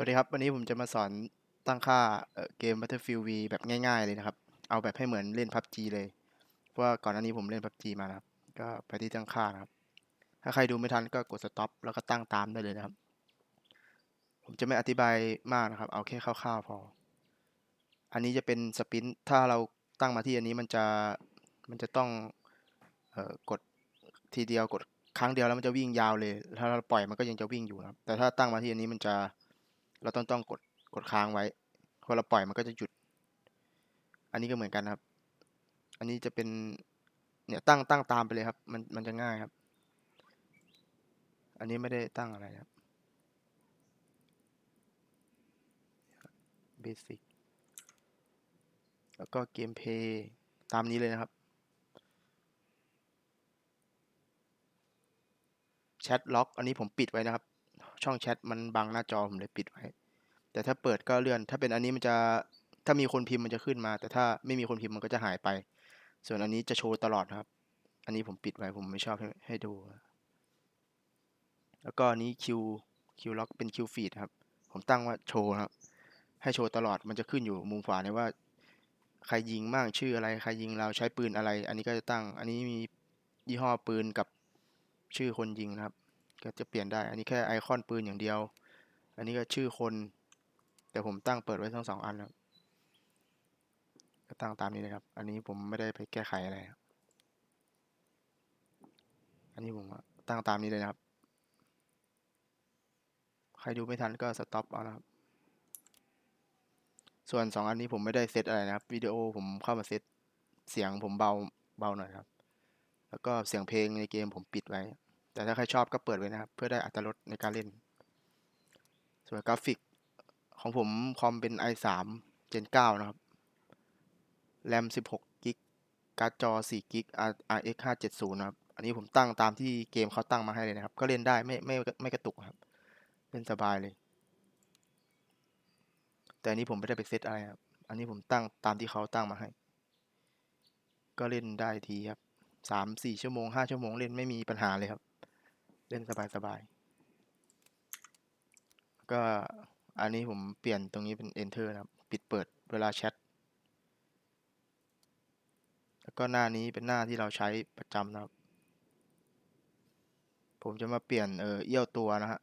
สวัสดีครับ วันนี้ผมจะมาสอนตั้งค่าเกม Battlefield V แบบง่ายๆเลยนะครับ เอาแบบให้เหมือนเล่น PUBG เลย เพราะว่าก่อนหน้านี้ผมเล่น PUBG มานะครับ ก็ไปที่ตั้งค่านะครับ ถ้าใครดูไม่ทันก็กด stop แล้วก็ตั้งตามได้เลยนะครับ ผมจะไม่อธิบายมากนะครับ เอาแค่คร่าวๆพอ อันนี้จะเป็นสปิน ถ้าเราตั้งมาที่อันนี้มันจะ มันจะต้องออกดทีเดียวกดครั้งเดียวแล้วมันจะวิ่งยาวเลย ถ้าเราปล่อยมันก็ยังจะวิ่งอยู่นะครับ แต่ถ้าตั้งมาที่อันนี้มันจะ เราต้องต้องกดกดค้างไว้พอเราปล่อยมันก็จะหยุด อันนี้ก็เหมือนกันครับ อันนี้จะเป็นเนี่ยตั้งตั้งตามไปเลยครับ มันมันจะง่ายครับ อันนี้ไม่ได้ตั้งอะไรครับเบสิกแล้วก็เกมเพย์ตามนี้เลยนะครับแชทล็อก อันนี้ผมปิดไว้นะครับ ช่องแชทมันบังหน้าจอผมเลยปิดไว้ แต่ถ้าเปิดก็เลื่อน ถ้าเป็นอันนี้มันจะ ถ้ามีคนพิมพ์มันจะขึ้นมา แต่ถ้าไม่มีคนพิมพ์มันก็จะหายไป ส่วนอันนี้จะโชว์ตลอดครับ อันนี้ผมปิดไว้ผมไม่ชอบให้ให้ดู แล้วก็อันนี้คิวคิวล็อกเป็นคิวฟีดครับ ผมตั้งว่าโชว์ครับ ให้โชว์ตลอดมันจะขึ้นอยู่มุมขวาเนี่ยว่า ใครยิงบ้างชื่ออะไร ใครยิงเราใช้ปืนอะไร อันนี้ก็จะตั้ง อันนี้มียี่ห้อปืนกับชื่อคนยิงนะครับ ก็จะเปลี่ยนได้ อันนี้แค่ไอคอนปืนอย่างเดียว อันนี้ก็ชื่อคน แต่ผมตั้งเปิดไว้ทั้งสองอันครับก็ตั้งตามนี้เลยครับ อันนี้ผมไม่ได้ไปแก้ไขอะไร อันนี้ผมตั้งตามนี้เลยนะครับ ใครดูไม่ทันก็สต็อปเอานะครับ ส่วนสองอันนี้ผมไม่ได้เซตอะไรนะครับ วิดีโอผมเข้ามาเซตเสียงผมเบาเบาหน่อยครับ แล้วก็เสียงเพลงในเกมผมปิดไว้ แต่ถ้าใครชอบก็เปิดไว้นะครับ เพื่อได้อัตรสในการเล่น ส่วนกราฟิกของผมคอมเป็น i3 Gen 9 นะครับ แรม 16กิกการ์ดจอ4กิก RX 570นะครับ อันนี้ผมตั้งตามที่เกมเขาตั้งมาให้เลยนะครับ ก็เล่นได้ไม่ไม่ไม่กระตุกครับ เล่นสบายเลย แต่อันนี้ผมไม่ได้ไปเซตอะไรครับ อันนี้ผมตั้งตามที่เขาตั้งมาให้ ก็เล่นได้ทีครับสามสี่ชั่วโมงห้าชั่วโมงเล่นไม่มีปัญหาเลยครับ เล่นสบายสบายก็อันนี้ผมเปลี่ยนตรงนี้เป็น enter นะครับ ปิดเปิดเวลาแชท แล้วก็หน้านี้เป็นหน้าที่เราใช้ประจำนะครับ ผมจะมาเปลี่ยนเออเอี้ยวตัวนะฮะ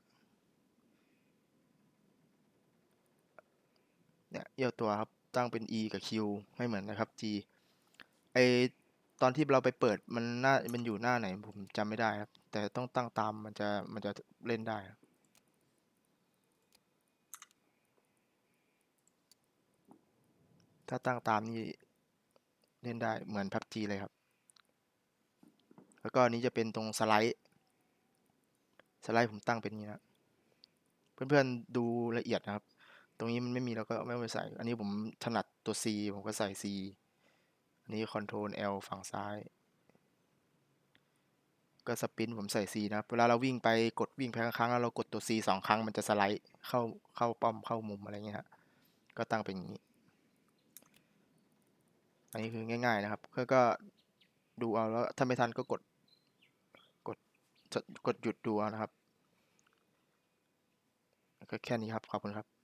เนี่ยเอี้ยวตัวครับ ตั้งเป็น e กับ q ไม่เหมือนนะครับ g ไอ ตอนที่เราไปเปิดมันหน้ามันอยู่หน้าไหนผมจำไม่ได้ครับ แต่ต้องตั้งตามมันจะมันจะเล่นได้ครับถ้าตั้งตามนี่เล่นได้เหมือน PUBG เลยครับ แล้วก็นี้จะเป็นตรงสไลด์ สไลด์ผมตั้งเป็นนี้นะ เพื่อนๆดูละเอียดนะครับ ตรงนี้มันไม่มีเราก็ไม่ไปใส่ อันนี้ผมถนัดตัว C ผมก็ใส่ C นนี้ Ctrl L ฝั่งซ้าย ก็สปินผมใส่ C นะ เวลาเราวิ่งไปกดวิ่งไปครั้งแล้วเรากดตัว C สองครั้งมันจะสไลด์เข้าเข้าป้อมเข้ามุมอะไรเงี้ยฮะ ก็ตั้งเป็นอย่างนี้ อันนี้คือง่าย ๆนะครับก็ก็ดูเอาแล้วถ้าไม่ทันก็กดกดกดหยุดดูนะครับ ก็แค่นี้ครับ ขอบคุณครับ